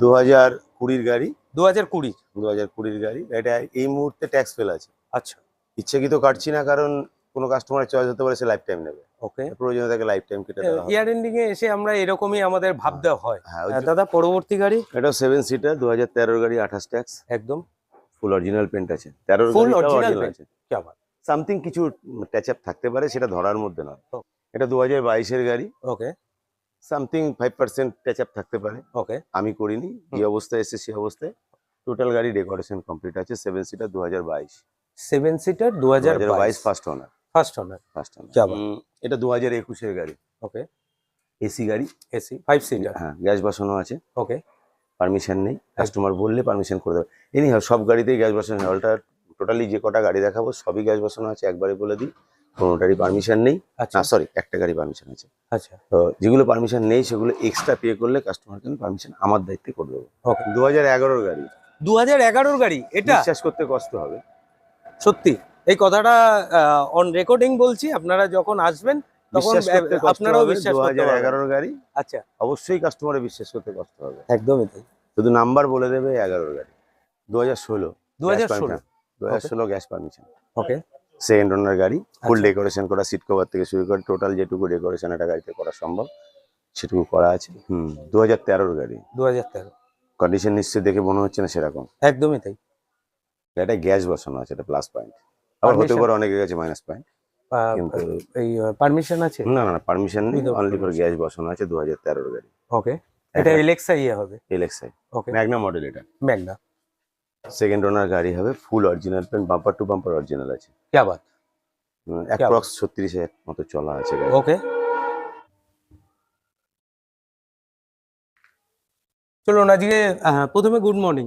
দু হাজার কুড়ির গাড়ি। দু হাজার কুড়ি। দু হাজার কুড়ির গাড়ি। এটা এই মুহূর্তে ট্যাক্স ফেল আছে। আচ্ছা। ইচ্ছাকৃত কাটছি না কারণ কোনো কাস্টমারের চয়েস হতে পারে সে লাইফ টাইম নেবে। ওকে। প্রয়োজন থাকে লাইফ টাইম কেটে দেওয়া। ইয়ার এন্ডিং এ এসে আমরা এরকমই আমাদের ভাবতে হয়। হ্যাঁ ওই আহ, দাদা পরবর্তী গাড়ি? এটা সেভেন সিটার দু হাজার তেরোর গাড়ি আঠাশ ট্যাক্স একদম। ফুল অরিজিনাল পেন্ট আছে। তেরোর original original আছে। সামথিং কিছু টাচ আপ থাকতে পারে সেটা ধরার মধ্যে নয়। এটা দু হাজার বাইশের গাড়ি। Okay. Something five percent touch up থাকতে পারে। ওকে আমি করিনি যে অবস্থায় এসে সে অবস্থায় টোটাল গাড়ি ডেকোরেশন কমপ্লিট আছে সেভেন সিটার দু হাজার বাইশ। সেভেন সিটার দু হাজার বাইশ first owner first owner first owner এটা দু হাজার একুশের গাড়ি। ওকে এসি গাড়ি। এসি ফাইভ সিটার হ্যাঁ গ্যাস বসানো আছে। ওকে পারমিশন নেই। কাস্টমার বললে পারমিশন করে দেবে। এনি সব গাড়িতেই গ্যাস বসানো অল্টার টোটালি যে কটা গাড়ি দেখাবো সবই গ্যাস বসানো আছে একবারে বলে দিই। কোনোটারই পারমিশন নেই। আচ্ছা। সরি একটা গাড়ি পারমিশন আছে। আচ্ছা। তো যেগুলো পারমিশন নেই সেগুলো এক্সট্রা পে করলে কাস্টমারকে পারমিশন আমার দায়িত্বে করে দেবো। দু হাজার এগারোর গাড়ি। দু হাজার এগারোর গাড়ি? এটা? বিশ্বাস করতে কষ্ট হবে। সত্যি। এই কথাটা অন রেকর্ডিং বলছি আপনারা যখন আসবেন তখন আপনারাও বিশ্বাস দু হাজার এগারোর গাড়ি। আচ্ছা। অবশ্যই কাস্টমারে বিশ্বাস করতে কষ্ট হবে। একদমই তাই। শুধু নাম্বার বলে দেবে এগারোর গাড়ি। দু হাজার ষোলো। দু হাজার ষোলো। দু হাজার ষোলো gas permission okay second owner গাড়ি ফুল আচ্ছা। ডেকোরেশন করা সিট কভার থেকে শুরু করে টোটাল যেটুকু ডেকোরেশন একটা গাড়িতে করা সম্ভব সেটুকু করা আছে। হুম দু হাজার তেরোর গাড়ি। দু হাজার তেরো। কন্ডিশন নিশ্চয়ই দেখে মনে হচ্ছে না সেরকম? একদমই তাই। এটা গ্যাস বসানো আছে এটা প্লাস পয়েন্ট আবার হতে? পারে অনেকের কাছে মাইনাস পয়েন্ট কিন্তু এই পারমিশন আছে? না না পারমিশন নেই Without অনলি ফর গ্যাস বসানো আছে দু হাজার তেরোর গাড়ি। ওকে এটা এলেক্সা ইয়ে হবে। এলএক্সআই ওকে ম্যাগনা মডেল এটা। ম্যাগনা সেকেন্ড ওনার গাড়ি হবে full original paint bumper to bumper original আছে। কে বাত? অ্যাপ্রক্স ছত্রিশ মতো চলা আছে ওকে। চলুন আজকে প্রথমে গুড মর্নিং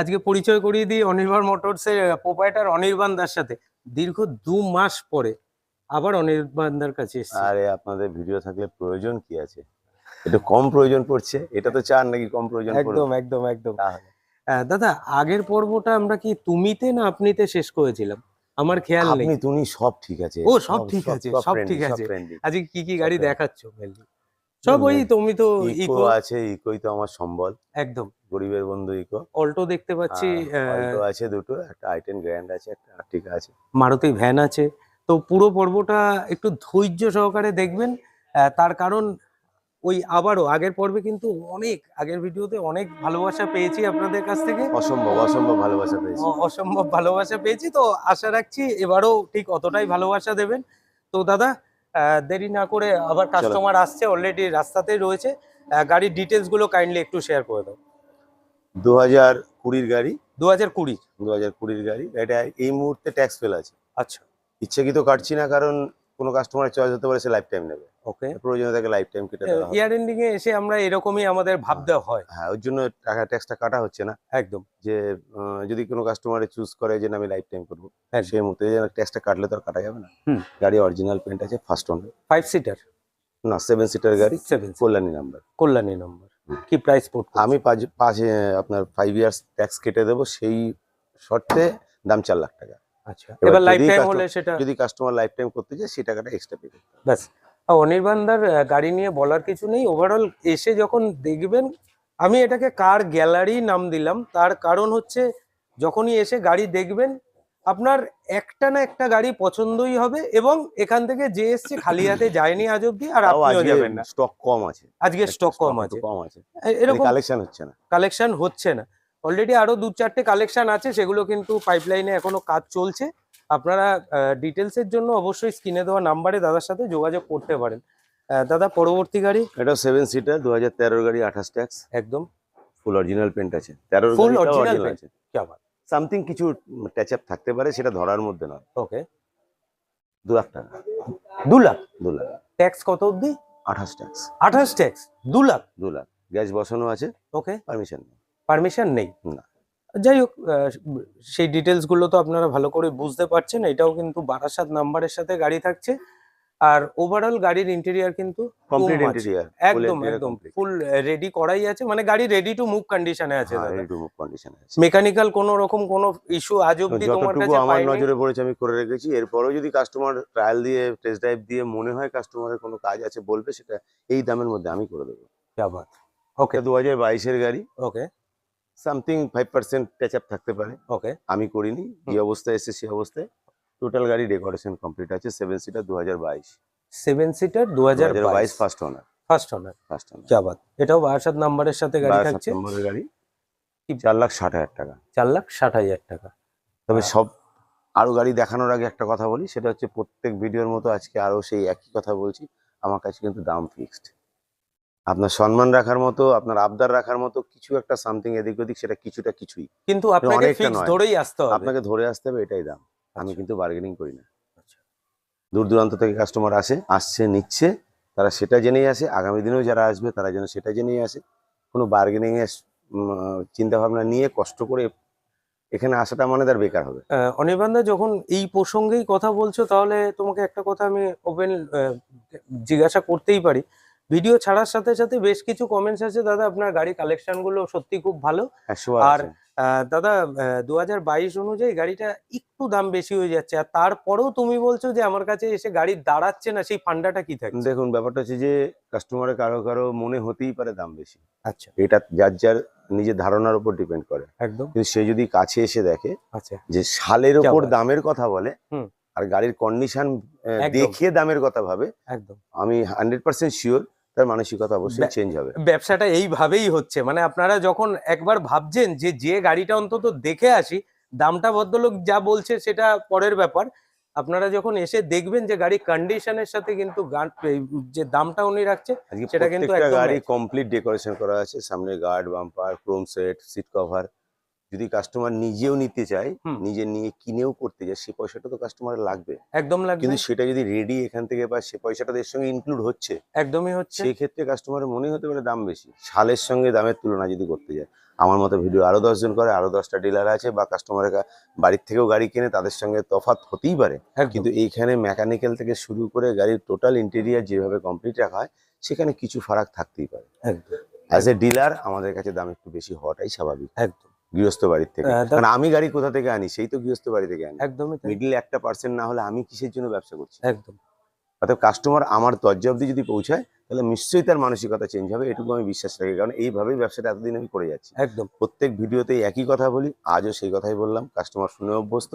আজকে পরিচয় করিয়ে দিই অনির্বাণ মোটরসের প্রোপাইটার অনির্বাণ দার সাথে। দীর্ঘ দু মাস পরে আবার অনির্বাণ দার কাছে আরে আপনাদের ভিডিও থাকলে প্রয়োজন কি আছে? একটু কম প্রয়োজন পড়ছে এটা তো চান নাকি কম প্রয়োজন একদম একদম একদম। দাদা আগের পর্বটা আমরা কি তুমিতে না আপনিতে শেষ করেছিলাম? আমার খেয়াল নেই। আপনি তুমি সব ঠিক আছে। ও, সব ঠিক আছে, সব ঠিক আছে। আজকে কি কি গাড়ি. দেখাচ্ছ? সব ওই তুমি তো ইকো আছে ইকোই তো আমার সম্বল। একদম। গরিবের বন্ধু ইকো অল্টো দেখতে পাচ্ছি অল্টো আছে দুটো একটা আইটেন গ্র্যান্ড আছে একটা আর্টিকা আছে। মারুতি ভ্যান আছে। তো পুরো পর্বটা একটু ধৈর্য সহকারে দেখবেন। আহ, তার কারণ ওই আবারও আগের পর্বে কিন্তু অনেক আগের ভিডিওতে অনেক ভালোবাসা পেয়েছি আপনাদের কাছ থেকে। অসম্ভব অসম্ভব ভালোবাসা পেয়েছি। অসম্ভব ভালোবাসা পেয়েছি। তো আশা রাখছি এবারও ঠিক অতটাই ভালোবাসা দেবেন। তো দাদা দেরি না করে আবার কাস্টমার আসছে অলরেডি রাস্তাতেই রয়েছে। গাড়ির ডিটেলসগুলো কাইন্ডলি একটু শেয়ার করে দাও। দু হাজার কুড়ির গাড়ি। দু হাজার কুড়ি দু হাজার কুড়ির গাড়ি। এটা এই মুহূর্তে ট্যাক্স ফেল আছে। আচ্ছা। ইচ্ছে ইচ্ছাকৃত কাটছি না কারণ কোনো কাস্টমারের চয়েস হতে পারে সে লাইফ টাইম নেবে। ওকে। প্রয়োজন লাইফ টাইম কেটে দেওয়া ইয়ার এন্ডিং এ এসে আমরা এরকমই আমাদের ভাবতে হয়। হ্যাঁ। ওর জন্য টাকা ট্যাক্সটা কাটা হচ্ছে না। একদম। যে যদি কোনো কাস্টমারে চুজ করে যে আমি লাইফ টাইম করব। সেই মুহূর্তে ট্যাক্সটা কাটলে তো আর কাটা যাবে না। গাড়ি অরিজিনাল পেন্ট আছে ফার্স্ট ওনার ফাইভ সিটার না সেভেন সিটার গাড়ি seven Kalyani number Kalyani number. কি প্রাইস পড়বে আমি পাঁচ আপনার ফাইভ ইয়ার্স ট্যাক্স কেটে দেবো সেই শর্তে দাম চার লাখ টাকা। আচ্ছা। এবার লাইফ টাইম হলে সেটা যদি কাস্টমার লাইফ টাইম করতে চায় সেই টাকাটা এক্সট্রা পে করতে ব্যাস। অনির্বাণদার গাড়ি নিয়ে বলার কিছু নেই। ওভারঅল এসে যখন দেখবেন আমি এটাকে কার গ্যালারি নাম দিলাম। তার কারণ হচ্ছে যখনই এসে গাড়ি দেখবেন আপনার একটা না একটা গাড়ি পছন্দই হবে এবং এখান থেকে যে এসছে খালি হাতে যায়নি আজ অব্দি আর আপনিও যাবেন না। স্টক কম আছে। আজকে স্টক কম আছে। কম আছে। এরকম কালেকশন হচ্ছে না। কালেকশন হচ্ছে না। অলরেডি আরও দু চারটে কালেকশন আছে সেগুলো কিন্তু পাইপলাইনে এখনও কাজ চলছে। আপনারা ডিটেলস এর জন্য অবশ্যই স্ক্রিনে দেওয়া নাম্বারে দাদার সাথে যোগাযোগ করতে পারেন। দাদা পরবর্তী গাড়ি? এটা সেভেন সিটার দু হাজার তেরোর গাড়ি আঠাশ ট্যাক্স একদম। ফুল অরিজিনাল পেন্ট আছে। Full full original? আছে। সামথিং কিছু টাচ আপ থাকতে পারে সেটা ধরার মধ্যে নয়। ওকে দু লাখ টাকা। দু লাখ? দু লাখ। ট্যাক্স কত অবধি? আঠাশ ট্যাক্স আঠাশ ট্যাক্স দু লাখ? দু লাখ। গ্যাস বসানো আছে। ওকে পারমিশন নেই। পারমিশন নেই? না। যাই হোক সেই ডিটেলসগুলো তো আপনারা ভালো করে বুঝতে পারছেন। এটাও কিন্তু বারাসাত নাম্বারের সাথে গাড়ি থাকছে। আর ওভারঅল গাড়ির ইন্টেরিয়ার কিন্তু ইন্টেরিয়ার একদম একদম ফুল রেডি করাই আছে। মানে গাড়ি রেডি টু মুভ কন্ডিশনে আছে হ্যাঁ, আছে। মেকানিক্যাল কোন রকম কোনো ইস্যু আজ অব্দি তোমার আমার নজরে পড়েছে আমি করে রেখেছি। এরপরেও যদি কাস্টমার ট্রায়াল দিয়ে টেস্ট ড্রাইভ দিয়ে মনে হয় কাস্টমারের কোনো কাজ আছে বলবে সেটা এই দামের মধ্যে আমি করে দেবো। আবার ওকে দু হাজার বাইশের গাড়ি। Okay something five percent touch up থাকতে পারে। ওকে। আমি করিনি যে অবস্থায় এসে সে অবস্থায়। টোটাল গাড়ি ডেকোরেশন কমপ্লিট আছে সেভেন সিটার দু হাজার বাইশ সেভেন সিটার দু হাজার বাইশ first owner first owner first owner চাবাদ এটাও বারাসাত নাম্বারের সাথে গাড়ি থাকছে? নম্বরের গাড়ি। কি- চার লাখ ষাট হাজার টাকা। চার লাখ ষাট হাজার টাকা। তবে। সব আরও গাড়ি দেখানোর আগে একটা কথা বলি সেটা হচ্ছে প্রত্যেক ভিডিওর মতো আজকে আরও সেই একই কথা বলছি। আমার কাছে কিন্তু দাম ফিক্সড আপনার সম্মান রাখার মতো আপনার আবদার রাখার মতো কিছু একটা সামথিং এদিক ওদিক সেটা কিছুটা কিছুই। কিন্তু আপনাকে ফিক্স ধরেই আসতে হবে। আপনাকে ধরে আসতে হবে এটাই দাম। আমি আচ্ছা। কিন্তু বার্গেনিং করি না। আচ্ছা। দূর দূরান্ত থেকে কাস্টমার আসে আসছে নিচ্ছে তারা সেটা জেনেই আসে। আগামী দিনেও যারা আসবে তারা যেন সেটা জেনেই আসে। কোনো বার্গেনিং এর চিন্তা ভাবনা নিয়ে কষ্ট করে এখানে আসাটা মানে তার বেকার হবে। অনির্বাণদা যখন এই প্রসঙ্গেই কথা বলছো তাহলে তোমাকে একটা কথা আমি ওপেন জিজ্ঞাসা করতেই পারি। ভিডিও ছাড়ার সাথে সাথে বেশ কিছু কমেন্টস আছে দাদা আপনার গাড়ি কালেকশনগুলো সত্যি খুব ভালো। হ্যাঁ, আর দাদা দুহাজার বাইশ অনুযায়ী গাড়িটা একটু দাম বেশি হয়ে যাচ্ছে। আর তারপরেও তুমি বলছো যে আমার কাছে এসে গাড়ি দাঁড়াচ্ছে না সেই ফান্ডাটা কি থাকে দেখুন ব্যাপারটা হচ্ছে যে কাস্টমারের কারও কারও মনে হতেই পারে দাম বেশি। আচ্ছা। এটা যার যার নিজের ধারণার উপর ডিপেন্ড করে। একদম। সে যদি কাছে এসে দেখে আচ্ছা। যে সালের উপর দামের কথা বলে আর গাড়ির কন্ডিশন একদম। দেখে দামের কথা ভাবে একদম। আমি হান্ড্রেড পার্সেন্ট শিওর তার মানসিকতা অবশ্যই চেঞ্জ হবে। ব্যবসাটা এইভাবেই হচ্ছে। মানে আপনারা যখন একবার ভাবছেন যে যে গাড়িটা অন্তত দেখে আসি দামটা ভদ্রলোক যা বলছে সেটা পরের ব্যাপার। আপনারা যখন এসে দেখবেন যে গাড়ি কন্ডিশনের সাথে কিন্তু যে দামটা উনি রাখছে সেটা কিন্তু গাড়ি কমপ্লিট ডেকোরেশন করা আছে। সামনে guard bumper chrome set seat cover যদি কাস্টমার নিজেও নিতে চায়। নিজে নিয়ে কিনেও করতে চায় সে পয়সাটা তো কাস্টমার লাগবে। একদম লাগবে। কিন্তু সেটা যদি রেডি এখান থেকে পায় সে পয়সাটা এর সঙ্গে ইনক্লুড হচ্ছে একদমই হচ্ছে। সেই ক্ষেত্রে কাস্টমারের মনে হতে পারে দাম বেশি। সালের সঙ্গে দামের তুলনা যদি করতে যায়। আমার মতো ভিডিও আরও দশজন করে আরও দশটা ডিলার আছে বা কাস্টমারের বাড়ির থেকেও গাড়ি কেনে তাদের সঙ্গে তফাৎ হতেই পারে। কিন্তু এইখানে মেকানিক্যাল থেকে শুরু করে গাড়ির টোটাল ইন্টেরিয়ার যেভাবে কমপ্লিট রাখা হয় সেখানে কিছু ফারাক থাকতেই পারে। একদম। অ্যাজ এ ডিলার আমাদের কাছে দাম একটু বেশি হওয়াটাই স্বাভাবিক। একদম। গৃহস্থ বাড়ির থেকে। কারণ আমি গাড়ি কোথা থেকে আনি? সেই তো গৃহস্থ বাড়ি থেকে আনি। একদমই মিডিল একটা পার্সেন্ট না হলে আমি কিসের জন্য ব্যবসা করছি? একদম। অর্থাৎ কাস্টমার আমার দরজা অব্দি যদি পৌঁছায় তাহলে নিশ্চয়ই তার মানসিকতা চেঞ্জ হবে। এটুকু আমি বিশ্বাস রাখি। কারণ এইভাবেই ব্যবসাটা এতদিন আমি করে যাচ্ছি। একদম। প্রত্যেক ভিডিওতেই একই কথা বলি আজও সেই কথাই বললাম। কাস্টমার শুনে অভ্যস্ত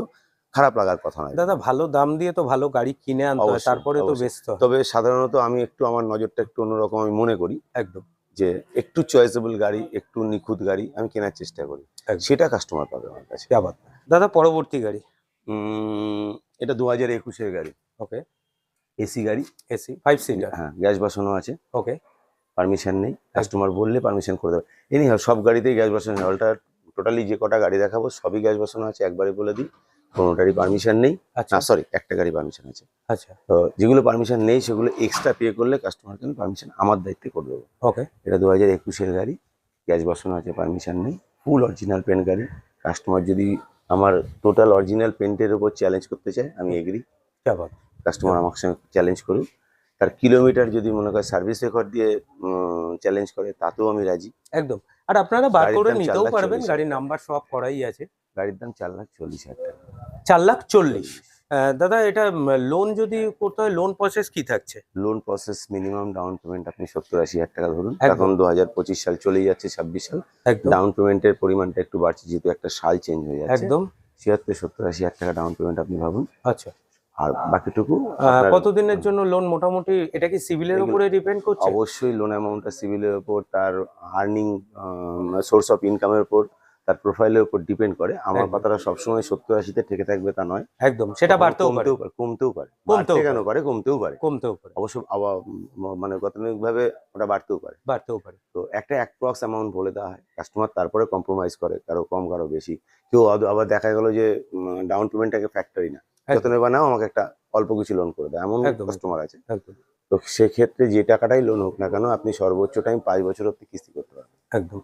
খারাপ লাগার কথা নয়। দাদা ভালো দাম দিয়ে তো ভালো গাড়ি কিনে আনতে হয় তারপরে তো হয়। তবে সাধারণত আমি একটু আমার নজরটা একটু অন্যরকম আমি মনে করি। একদম। যে একটু চয়েসেবল গাড়ি একটু নিখুঁত গাড়ি আমি কেনার চেষ্টা করি। সেটা কাস্টমার পাবে আমার কাছে। আবার দাদা পরবর্তী গাড়ি? এটা দু হাজার একুশের গাড়ি। ওকে এসি গাড়ি। এসি ফাইভ সিটার হ্যাঁ গ্যাস বাসনও আছে। ওকে পারমিশন নেই। কাস্টমার বললে পারমিশন করে দেবে। এনি সব গাড়িতেই গ্যাস বসানো অল্টার টোটালি যে কটা গাড়ি দেখাবো সবই গ্যাস বসানো আছে। একবারে বলে দিই। কোনোটারই পারমিশন নেই। আচ্ছা। না সরি একটা গাড়ি পারমিশন আছে। আচ্ছা। তো যেগুলো পারমিশন নেই সেগুলো এক্সট্রা পে করলে কাস্টমারকে আমি পারমিশন আমার দায়িত্বে করে দেবো। ওকে এটা দু হাজার একুশের গাড়ি গ্যাস বসানো আছে পারমিশন নেই। ফুল অরিজিনাল পেন গাড়ি। কাস্টমার যদি আমার টোটাল অরিজিনাল পেন্টের উপর চ্যালেঞ্জ করতে চায় আমি এগ্রি কাস্টমার আমার সঙ্গে চ্যালেঞ্জ করুক। তার কিলোমিটার যদি মনে করে সার্ভিস রেকর্ড দিয়ে চ্যালেঞ্জ করে তাতেও আমি রাজি। একদম। আর আপনারা বার করে নিতেও পারবেন গাড়ির নাম্বার সব করাই আছে। গাড়ির দাম চার লাখ চল্লিশ হাজার টাকা। চার লাখ চল্লিশ। দাদা এটা লোন যদি করতে হয় লোন প্রসেস কি থাকছে? Loan process minimum down payment আপনি সত্তর আশি হাজার টাকা ধরুন। এখন দু হাজার পঁচিশ সাল চলেই যাচ্ছে ছাব্বিশ সাল। ডাউন পেমেন্টের পরিমাণটা একটু বাড়ছে যেহেতু একটা সাল চেঞ্জ হয়ে যাচ্ছে। একদম। ছিয়াত্তর সত্তর আশি হাজার টাকা ডাউন পেমেন্ট আপনি ভাবুন। আচ্ছা। আর বাকিটুকু কতদিনের জন্য লোন মোটামুটি এটা কি সিভিলের উপরে ডিপেন্ড করছে? অবশ্যই লোন অ্যামাউন্টটা সিভিলের উপর তার আর্নিং সোর্স অফ ইনকামের উপর। তার প্রোফাইলের উপর ডিপেন্ড করে। আমার কথাটা সবসময় সত্তর আশিতে ঠেকে থাকবে তা নয়। একদম সেটা বাড়তেও পারে। কমতেও পারে। কমতেও পারে। কমতেও কেন পারে। কমতেও পারে। কমতেও পারে। অবশ্য মানে গতানুগতিকভাবে ওটা বাড়তেও পারে। বাড়তেও পারে। তো একটা অ্যাপ্রক্স অ্যামাউন্ট বলে দেওয়া হয়। কাস্টমার তারপরে কম্প্রোমাইজ করে কারও কম কারও বেশি। কেউ আবার দেখা গেল যে ডাউন পেমেন্টটাকে ফ্যাক্টরি না। যতনে বানাও আমাকে একটা অল্প কিছু লোন করে দেয়। এমন। কাস্টমার আছে। তো সেক্ষেত্রে যে টাকাটাই লোন হোক না কেন আপনি সর্বোচ্চ টাইম পাঁচ বছর অব্দি কিস্তি করতে পারবেন। একদম।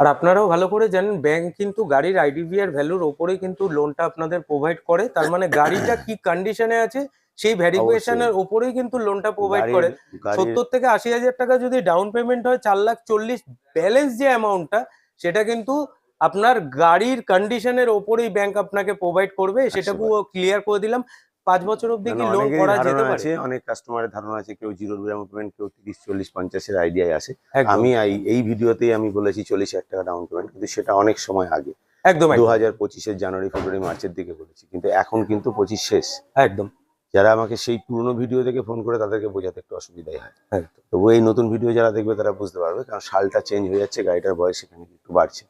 আর আপনারাও ভালো করে জানেন ব্যাংক কিন্তু গাড়ির আইডিভিআর ভ্যালুর ওপরে কিন্তু লোনটা আপনাদের প্রোভাইড করে। তার মানে গাড়িটা কি কন্ডিশনে আছে সেই ভ্যারিফিকেশনের ওপরেই কিন্তু লোনটা প্রোভাইড করে। সত্তর থেকে আশি হাজার টাকা যদি ডাউন পেমেন্ট হয় চার লাখ চল্লিশ ব্যালেন্স যে অ্যামাউন্টটা সেটা কিন্তু আপনার গাড়ির কন্ডিশনের ওপরেই ব্যাংক আপনাকে প্রোভাইড করবে। সেটাকেও ক্লিয়ার করে দিলাম। পাঁচ বছর কারণ কি লোন করা যেতে পারে? আছে অনেক কাস্টমারের ধারণা আছে কেউ জিরো ডাউন পেমেন্ট কেউ তিরিশ চল্লিশ পঞ্চাশের আইডিয়ায় আসে। আমি এই- ভিডিওতেই আমি বলেছি চল্লিশ হাজার টাকা ডাউন পেমেন্ট কিন্তু সেটা অনেক সময় আগে। একদম দু হাজার পঁচিশের জানুয়ারি ফেব্রুয়ারি মার্চের দিকে বলেছি কিন্তু এখন কিন্তু পঁচিশ শেষ। একদম। যারা আমাকে সেই পুরনো ভিডিও থেকে ফোন করে তাদেরকে বোঝাতে একটু অসুবিধাই হয়। তবু এই নতুন ভিডিও যারা দেখবে তারা বুঝতে পারবে কারণ সালটা চেঞ্জ হয়ে যাচ্ছে গাড়িটার বয়স সেখানে একটু বাড়ছে।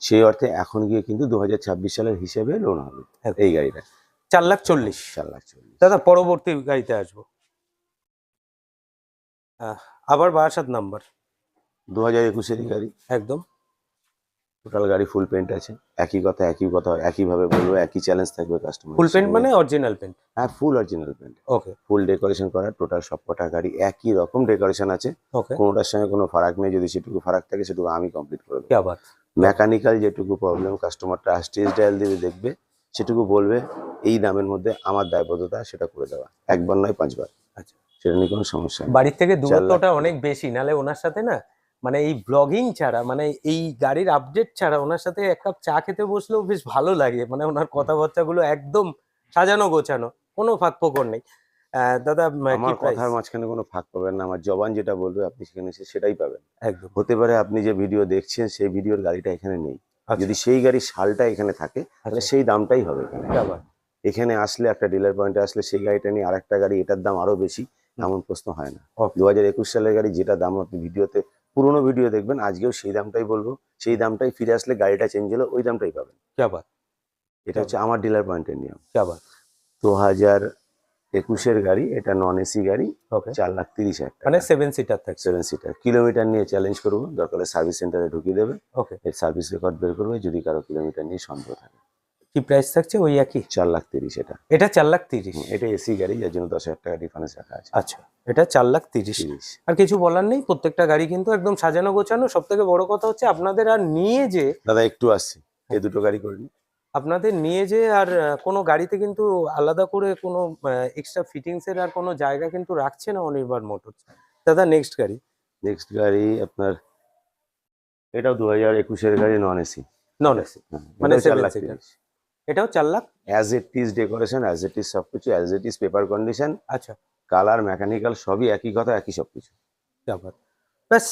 সেই অর্থে এখন গিয়ে কিন্তু দু হাজার ছাব্বিশ সালের হিসেবে লোন হবে। এই গাড়িটা চার লাখ চল্লিশ। চার লাখ চল্লিশ। দাদা পরবর্তী গাড়িতে আসব। আবার বারাসাত নাম্বার। দু হাজার একুশেরই গাড়ি। একদম। টোটাল গাড়ি ফুল পেন্ট আছে। একই কথা একই কথা একইভাবে বলব একই চ্যালেঞ্জ থাকবে কাস্টমার ফুল পেন্ট মানে অরিজিনাল পেন্ট হ্যাঁ full original paint okay full decoration করা টোটাল সবকটা গাড়ি একই রকম ডেকোরেশন আছে। ওকে কোনোটার সঙ্গে কোনো ফারাক নেই যদি সেটুকু ফারাক থাকে সেটুকু আমি কমপ্লিট করে দেবো। মেকানিক্যাল যেটুকু প্রবলেম কাস্টমারটা স্টেজ ডায়াল দিবে দেখবে। সেটুকু বলবে এই দামের মধ্যে আমার দায়বদ্ধতা সেটা করে দেওয়া। একবার নয় পাঁচবার। আচ্ছা। সেটা নিয়ে কোনো সমস্যা নেই। বাড়ির থেকে দূরত্বটা অনেক বেশি নালে ওনার সাথে না মানে এই ব্লগিং ছাড়া মানে এই গাড়ির আপডেট ছাড়া ওনার সাথে এক কাপ চা খেতে বসলেও বেশ ভালো লাগে মানে ওনার কথাবার্তাগুলো একদম সাজানো গোছানো কোনো ফাঁক ফোকর নেই। আহ, দাদা আমার কথার মাঝখানে কোনো ফাঁক পাবেন না আমার জবান যেটা বলবে আপনি সেখানে সেটাই পাবেন। একদম। হতে পারে আপনি যে ভিডিও দেখছেন সেই ভিডিওর গাড়িটা এখানে নেই। যদি সেই গাড়ির সালটা এখানে থাকে তাহলে আচ্ছা, সেই দামটাই হবে এখানে। এখানে আসলে একটা ডিলার পয়েন্টে আসলে সেই গাড়িটা নিয়ে আরেকটা গাড়ি এটার দাম আরও বেশি এমন প্রশ্ন হয় না। দু হাজার একুশ সালের গাড়ি যেটা দাম আপনি ভিডিওতে পুরোনো ভিডিও দেখবেন আজকেও সেই দামটাই বলব। সেই দামটাই ফিরে আসলে গাড়িটা চেঞ্জ হলো ওই দামটাই পাবেন। এটা হচ্ছে আমার ডিলার পয়েন্টের নিয়ম। দু হাজার একুশের গাড়ি এটা নন এসি গাড়ি চার লাখ তিরিশ হাজার মানে সেভেন সিটার থাকছে। সেভেন সিটার কিলোমিটার নিয়ে চ্যালেঞ্জ করব দরকার সার্ভিস সেন্টারে ঢুকিয়ে দেবে। ওকে এর সার্ভিস রেকর্ড বের করবে যদি কারও কিলোমিটার নিয়ে সন্দেহ থাকে। কি প্রাইস থাকছে? ওই একই? চার লাখ তিরিশ এটা। এটা চার লাখ তিরিশ। এটা এসি গাড়ি যার জন্য দশ হাজার টাকা ডিফারেন্স রাখা আছে। আচ্ছা এটা চার লাখ তিরিশ। আর কিছু বলার নেই প্রত্যেকটা গাড়ি কিন্তু একদম সাজানো গোছানো। সব থেকে বড় কথা হচ্ছে আপনাদের আর নিয়ে যে দাদা একটু আসছে। এই দুটো গাড়ি করে। আপনাদের নিয়ে যে আর কোনো গাড়িতে কিন্তু আলাদা করে কোনো এক্সট্রা ফিটিংস এর আর কোনো জায়গা কিন্তু রাখছে না অনির্বাণ মোটরস? দাদা নেক্সট গাড়ি। নেক্সট গাড়ি আপনার এটাও দু হাজার একুশের গাড়ি নন এসি নন এসি মানে এটাও চার lakh as it is decoration as it is সবকিছু as it is paper condition আচ্ছা। কালার মেকানিক্যাল সবই একই কথা একই সবকিছু। ব্যাপার ব্যাস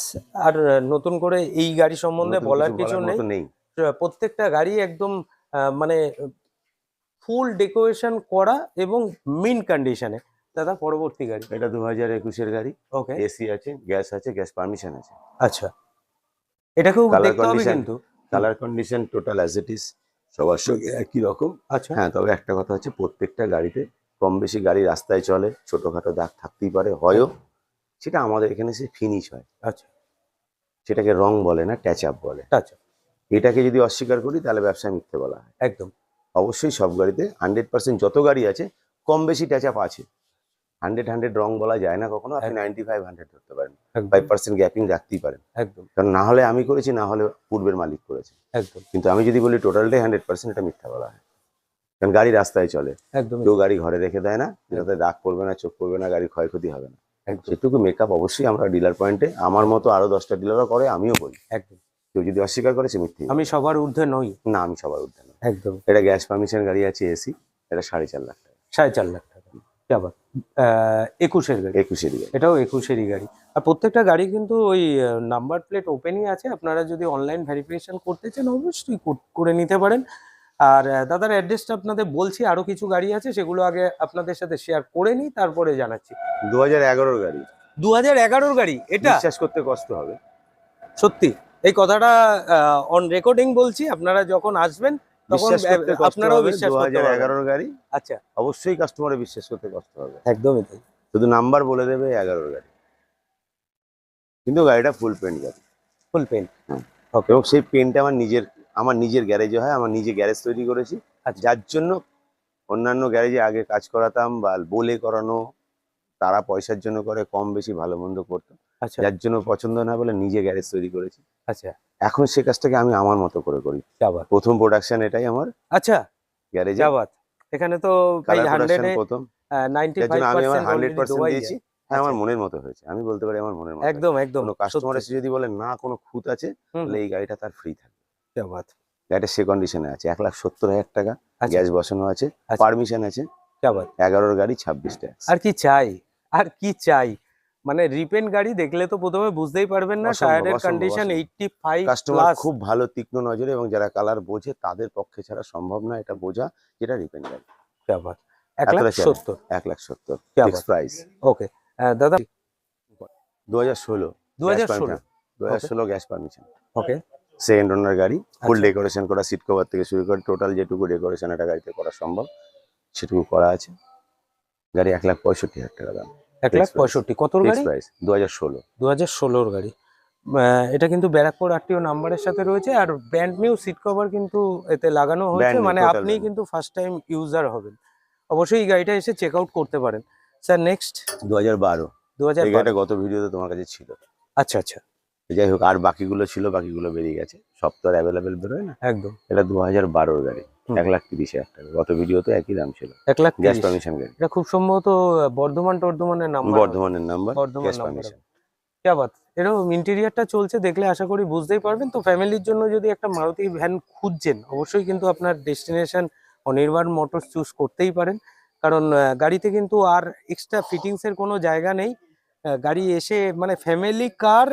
আর নতুন করে এই গাড়ি সম্বন্ধে বলার কিছু নেই। প্রত্যেকটা গাড়ি একদম মানে ফুল ডেকোরেশন করা এবং মিন কন্ডিশনে দাদা পরবর্তী গাড়ি। এটা দু হাজার একুশের গাড়ি। ওকে। এসি আছে গ্যাস আছে গ্যাস পারমিশন আছে। আচ্ছা। Colour দেখতে হবে condition। কিন্তু। Colour condition total as it is সবার সঙ্গে একই রকম। আচ্ছা। হ্যাঁ তবে একটা কথা হচ্ছে প্রত্যেকটা গাড়িতে কম বেশি গাড়ি রাস্তায় চলে ছোটখাটো দাগ থাকতেই পারে হয়ও। সেটা আমাদের এখানে সে ফিনিশ হয়। আচ্ছা। সেটাকে রং বলে না ট্যাচ আপ বলে। আচ্ছা এটাকে যদি অস্বীকার করি তাহলে ব্যবসায় মিথ্যে বলা হয়। একদম। অবশ্যই সব গাড়িতে হান্ড্রেড পার্সেন্ট যত গাড়ি আছে কম বেশি ট্যাচ আপ আছে। হান্ড্রেড হান্ড্রেড রং বলা যায় না কখনো আপনি। নাইনটি ফাইভ হান্ড্রেড ধরতে পারেন। ফাইভ পার্সেন্ট গ্যাপিং রাখতেই পারেন। একদম। কারণ না হলে আমি করেছি না হলে পূর্বের মালিক করেছে। একদম। কিন্তু আমি যদি বলি টোটালটাই হান্ড্রেড পার্সেন্ট এটা মিথ্যা বলা হয়। কারণ গাড়ি রাস্তায় চলে। একদম কেউ গাড়ি ঘরে রেখে দেয় না যাতে দাগ পড়বে না চোখ পড়বে না গাড়ি ক্ষয়ক্ষতি হবে না। একদম। সেটুকু মেকআপ অবশ্যই আমরা ডিলার পয়েন্টে আমার মতো আরও দশটা ডিলারও করে আমিও করি। একদম। কেউ যদি অস্বীকার করে সে মিথ্যে। আমি সবার ঊর্ধ্বে নই। না আমি সবার উঠতে না একদম। এটা গ্যাস পারমিশন গাড়ি আছে এসি এটা সাড়ে চার লাখ টাকা। সাড়ে চার লাখ টাকা। আবার একুশের গাড়ি। একুশেরই গাড়ি। এটাও একুশেরই গাড়ি। আর প্রত্যেকটা গাড়ি কিন্তু ওই নাম্বার প্লেট ওপেনই আছে। আপনারা যদি অনলাইন ভেরিফিকেশন করতে চান অবশ্যই কর- করে নিতে পারেন। আর দাদার অ্যাড্রেসটা আপনাদের বলছি আরও কিছু গাড়ি আছে সেগুলো আগে আপনাদের সাথে শেয়ার করে নিই তারপরে জানাচ্ছি। দু হাজার এগারোর গাড়ি। দু হাজার এগারোর গাড়ি এটা? বিশ্বাস করতে কষ্ট হবে। সত্যি? এই কথাটা অন রেকর্ডিং বলছি আপনারা যখন আসবেন তখন আপনারাও বিশ্বাস করতে পারবেন। গাড়ি। আচ্ছা। অবশ্যই কাস্টমারে বিশ্বাস করতে কষ্ট হবে। একদমই তাই। শুধু নাম্বার বলে দেবে এগারোর গাড়ি। কিন্তু গাড়িটা ফুল পেন্ট গাড়ি। ফুল পেন্ট এবং সেই আমার নিজের আমার নিজের গ্যারেজে হয় আমার নিজে গ্যারেজ তৈরি করেছি। আচ্ছা। যার জন্য অন্যান্য গ্যারেজে আগে কাজ করাতাম বা বলে করানো তারা পয়সার জন্য করে কম বেশি ভালো মন্দ করতো আচ্ছা। যার জন্য পছন্দ না বলে নিজে গ্যারেজ তৈরি করেছি। আচ্ছা। এখন সে কাজটাকে আমি আমার মতো করে করি। প্রথম প্রোডাকশন এটাই আমার আচ্ছা। গ্যারেজ আবার এখানে তো প্রথম। পার্সেন্ট হ্যাঁ, আচ্ছা। মনের মতো হয়েছে। আমি বলতে পারি আমার মনের একদম যদি না কোনো খুঁত আছে তাহলে এই গাড়িটা তার ফ্রি সে কন্ডিশনে আছে। এক লাখ সত্তর হাজার টাকা আচ্ছা। গ্যাস বসানো আছে। আচ্ছা। পারমিশন আছে। এগারোর গাড়ি ছাব্বিশ আর কি চাই? আর কি চাই? মানে রিপেন্ট গাড়ি দেখলে তো প্রথমে বুঝতেই পারবেন না টায়ারের কন্ডিশন 85 কাস্টমার খুব ভালো তীক্ষ্ণ নজরে এবং যারা কালার বোঝে তাদের পক্ষে ছাড়া সম্ভব না এটা বোঝা যেটা রিপেন্ট গাড়ি। ব্যাপার 170 170 ফিক্স প্রাইস ওকে দাদা? 2016 2016 2016 gas permission okay. Second owner গাড়ি ফুল ডেকোরেশন আচ্ছা। করা সিট কভার থেকে শুরু করে টোটাল যেটুকু ডেকোরেশন একটা গাড়িতে করা সম্ভব সেটুকু করা আছে। গাড়ি এক লাখ পঁয়ষট্টি হাজার টাকা দাম। এক লাখ পঁয়ষট্টি। কতর গাড়ি? প্রাইস দু হাজার ষোলো। দু হাজার ষোলোর গাড়ি। এটা কিন্তু ব্যারাকপুর আরটিও নাম্বারের সাথে রয়েছে আর ব্র্যান্ড নিউ সিট কভার কিন্তু এতে লাগানো হয়েছে। মানে আপনি কিন্তু ফার্স্ট টাইম ইউজার হবেন। অবশ্যই এই গাড়িটা এসে চেক আউট করতে পারেন। স্যার নেক্সট দু হাজার বারো দু হাজার গত ভিডিওতে তোমার কাছে ছিল। আচ্ছা আচ্ছা। যাই হোক আর বাকিগুলো ছিল বাকিগুলো বেরিয়ে গেছে। সব তো আর অ্যাভেলেবেল বেরোয় না। একদম। এটা দু হাজার বারোর গাড়ি। এক লাখ তিরিশ হাজার টাকা। গত ভিডিওতে একই দাম ছিল। এক লাখ গ্যাস পারমিশন গাড়ি এটা খুব সম্ভবত বর্ধমান টর্ধমানের নাম বর্ধমানের নাম্বার গ্যাস পারমিশন এরকম ইন্টেরিয়ারটা চলছে দেখলে আশা করি বুঝতেই পারবেন। তো ফ্যামিলির জন্য যদি একটা মারুতি ভ্যান খুঁজছেন অবশ্যই কিন্তু আপনার ডেস্টিনেশন অনির্বাণ মোটরস চুজ করতেই পারেন। কারণ গাড়িতে কিন্তু আর এক্সট্রা ফিটিংসের কোনো জায়গা নেই। গাড়ি এসে মানে ফ্যামিলি কার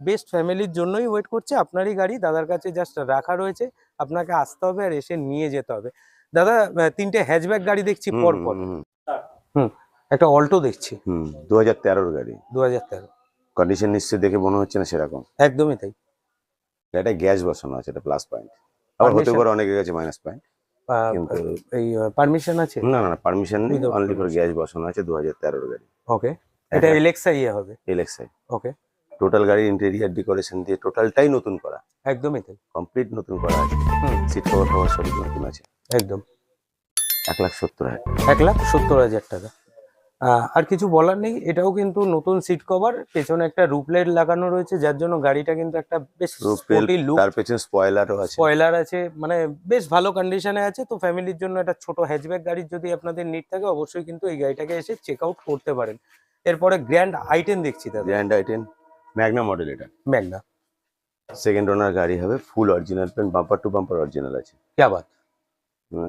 বেস্ট ফ্যামিলির জন্যই ওয়েট করছে। আপনারই গাড়ি দাদার কাছে জাস্ট রাখা রয়েছে। আপনাকে আসতে হবে আর এসে নিয়ে যেতে হবে। দাদা তিনটে হ্যাচব্যাক গাড়ি দেখছি পর পর একটা অল্টো দেখছি। হুম দু হাজার তেরোর গাড়ি। দু হাজার তেরো। কন্ডিশন নিশ্চয়ই দেখে মনে হচ্ছে না সেরকম? একদমই তাই। এটা গ্যাস বসানো আছে এটা প্লাস পয়েন্ট আবার হতে পারে অনেকের কাছে মাইনাস পয়েন্ট কিন্তু এই পারমিশন আছে? না না পারমিশন নেই Without অনলি ফর গ্যাস বসানো আছে দু হাজার তেরোর গাড়ি। ওকে এটা এলেক্সা ইয়ে হবে? ওকে টোটাল গাড়ির ইন্টেরিয়ার ডেকোরেশন দিয়ে টোটালটাই নতুন করা। একদমই তাই। কমপ্লিট নতুন করা আছে। সিট কভার কভার সবই নতুন আছে। একদম। এক লাখ সত্তর হাজার। এক লাখ সত্তর হাজার টাকা। আর কিছু বলার নেই এটাও কিন্তু নতুন সিট কভার পেছনে একটা রুপলাইট লাগানো রয়েছে যার জন্য গাড়িটা কিন্তু একটা বেশ স্পোর্টি লুক তার পেছনে স্পয়লারও আছে। স্পয়লার আছে মানে বেশ ভালো কন্ডিশনে আছে তো ফ্যামিলির জন্য একটা ছোট হ্যাচব্যাক গাড়ির যদি আপনাদের নিড থাকে অবশ্যই কিন্তু এই গাড়িটাকে এসে চেক আউট করতে পারেন। এরপরে গ্র্যান্ড আইটেন দেখছি দাদা। Grand i ten Magna model এটা। ম্যাগনা সেকেন্ড ওনার গাড়ি হবে full original paint bumper to bumper original আছে। ক্যা বাত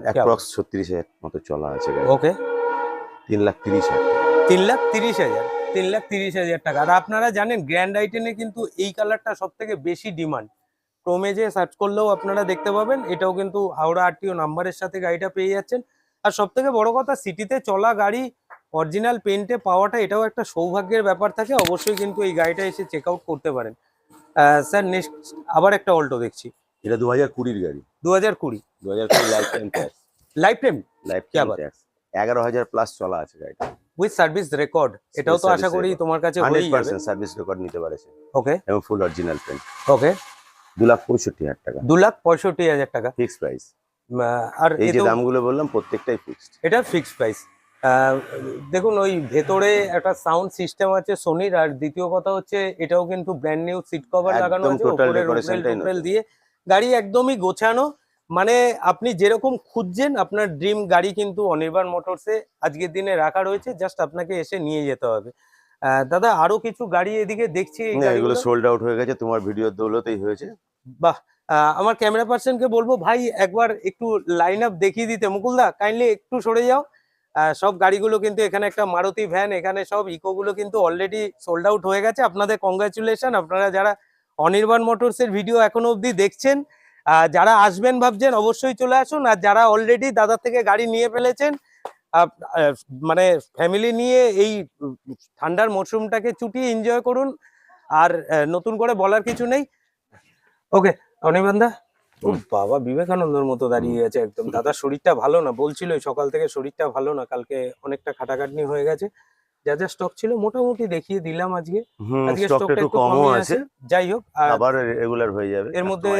অ্যাপ্রক্স ছত্রিশ হাজার মতো চলা আছে ওকে তিন লাখ তিরিশ হাজার টাকা। তিন লাখ তিরিশ হাজার। তিন লাখ তিরিশ হাজার টাকা। আর আপনারা জানেন গ্র্যান্ড আইটেনে কিন্তু এই কালারটা সব থেকে বেশি ডিমান্ড ক্রোমে যে সার্চ করলেও আপনারা দেখতে পাবেন এটাও কিন্তু হাওড়া আরটিও নাম্বারের সাথে গাড়িটা পেয়ে যাচ্ছেন। আর সব থেকে বড় কথা সিটিতে চলা গাড়ি অরিজিনাল পেন্টে পাওয়াটা এটাও একটা সৌভাগ্যের ব্যাপার থাকে অবশ্যই কিন্তু এই গাড়িটা এসে চেক আউট করতে পারেন। স্যার নেক্সট আবার একটা অল্টো দেখছি। এটা দু হাজার কুড়ির গাড়ি। দু হাজার কুড়ি। দু হাজার কুড়ি lifetime tax lifetime life এগারো হাজার প্লাস চলা আছে গাড়িটা। উইথ সার্ভিস রেকর্ড এটাও তো আশা করি তোমার কাছে সার্ভিস রেকর্ড নিতে পারেছে। ওকে এবং ফুল অরিজিনাল পেন ওকে দু লাখ পঁয়ষট্টি হাজার টাকা। দু লাখ পঁয়ষট্টি হাজার টাকা। ফিক্সড প্রাইস আর এই যে দামগুলো বললাম প্রত্যেকটাই ফিক্সড এটা ফিক্সড প্রাইস দেখুন ওই ভেতরে একটা সাউন্ড সিস্টেম আছে সোনির আর দ্বিতীয় কথা হচ্ছে এটাও কিন্তু ব্র্যান্ড নিউ সিট কভার লাগানো আছে উপরে দিয়ে। গাড়ি একদমই গোছানো মানে আপনি যেরকম খুঁজছেন আপনার ড্রিম গাড়ি কিন্তু অনির্বাণ মোটরসে আজকের দিনে রাখা রয়েছে জাস্ট আপনাকে এসে নিয়ে যেতে হবে। দাদা আরও কিছু গাড়ি এদিকে দেখছি এই এগুলো গাড়িগুলো। সোল্ড আউট হয়ে গেছে তোমার ভিডিওর দৌলতেই হয়েছে। বাহ আমার ক্যামেরা পার্সনকে বলব ভাই একবার একটু লাইন আপ দেখিয়ে দিতে। মুকুলদা কাইন্ডলি একটু সরে যাও। সব গাড়িগুলো কিন্তু এখানে একটা মারুতি ভ্যান, এখানে সব ইকো গুলো কিন্তু অলরেডি সোল্ড আউট হয়ে গেছে। আপনাদের কংগ্রাচুলেশন আপনারা যারা অনির্বাণ মোটরস এর ভিডিও এখনও অবধি দেখছেন যারা আসবেন ভাবছেন অবশ্যই চলে আসুন। আর যারা অলরেডি দাদা থেকে গাড়ি নিয়ে ফেলেছেন মানে ফ্যামিলি নিয়ে এই ঠান্ডার মরশুমটাকে চুটিয়ে এনজয় করুন। আর নতুন করে বলার কিছু নেই। ওকে অনির্বাণদা ও বাবা বিবেকানন্দর মতো দাঁড়িয়ে গেছে একদম। দাদার শরীরটা ভালো না? বলছিল সকাল থেকে শরীরটা ভালো না কালকে অনেকটা খাটাখাটনি হয়ে গেছে। যা যা স্টক ছিল মোটামুটি দেখিয়ে দিলাম আজকে। আজকে স্টকটা একটু আছে। আছে। যাই হোক আবার রেগুলার হয়ে যাবে। এর মধ্যে,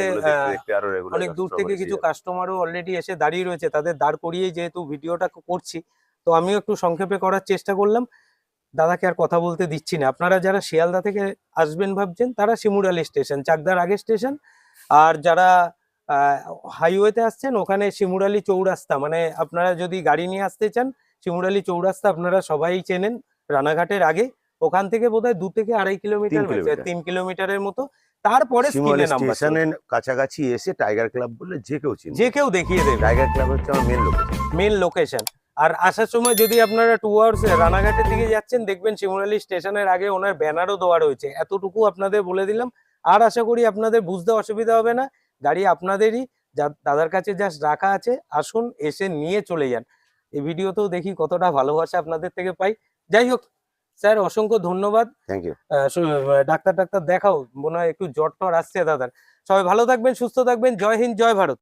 অনেক দূর থেকে কিছু। কাস্টমারও অলরেডি এসে দাঁড়িয়ে রয়েছে। তাদের দাঁড় করিয়েই যেহেতু ভিডিওটা করছি তো আমিও একটু সংক্ষেপে করার চেষ্টা করলাম। দাদাকে আর কথা বলতে দিচ্ছি না। আপনারা যারা শিয়ালদা থেকে আসবেন ভাবছেন তারা শিমুরালি স্টেশন চাকদার আগে স্টেশন আর যারা হাইওয়েতে আসছেন ওখানে শিমুরালি চৌরাস্তা মানে আপনারা যদি গাড়ি নিয়ে আসতে চান শিমুরালি চৌরাস্তা আপনারা সবাই চেনেন রানাঘাটের আগে। ওখান থেকে বোধহয় দু থেকে আড়াই কিলোমিটার। তিন কিলোমিটারের মতো। তারপরে স্টেশনের কাছাকাছি এসে টাইগার ক্লাব বললে যে কেউ যে কেউ দেখিয়ে দেবে। টাইগার ক্লাব হচ্ছে আমার মেন লোকেশন মেন লোকেশন আর আসার সময় যদি আপনারা টু আওয়ার্স রানাঘাটের দিকে যাচ্ছেন দেখবেন শিমুরালি স্টেশনের আগে ওনার ব্যানারও দেওয়া রয়েছে। এতটুকু আপনাদের বলে দিলাম। আর আশা করি আপনাদের বুঝতে অসুবিধা হবে না। গাড়ি আপনাদেরই যা দাদার কাছে জাস্ট রাখা আছে আসুন এসে নিয়ে চলে যান। এই ভিডিওতেও দেখি কতটা ভালোবাসা আপনাদের থেকে পাই। যাই হোক স্যার অসংখ্য ধন্যবাদ। থ্যাংক ইউ ডাক্তার ডাক্তার দেখাও মনে হয় একটু জ্বর টর আসছে দাদার। সবাই ভালো থাকবেন সুস্থ থাকবেন জয় হিন্দ জয় ভারত।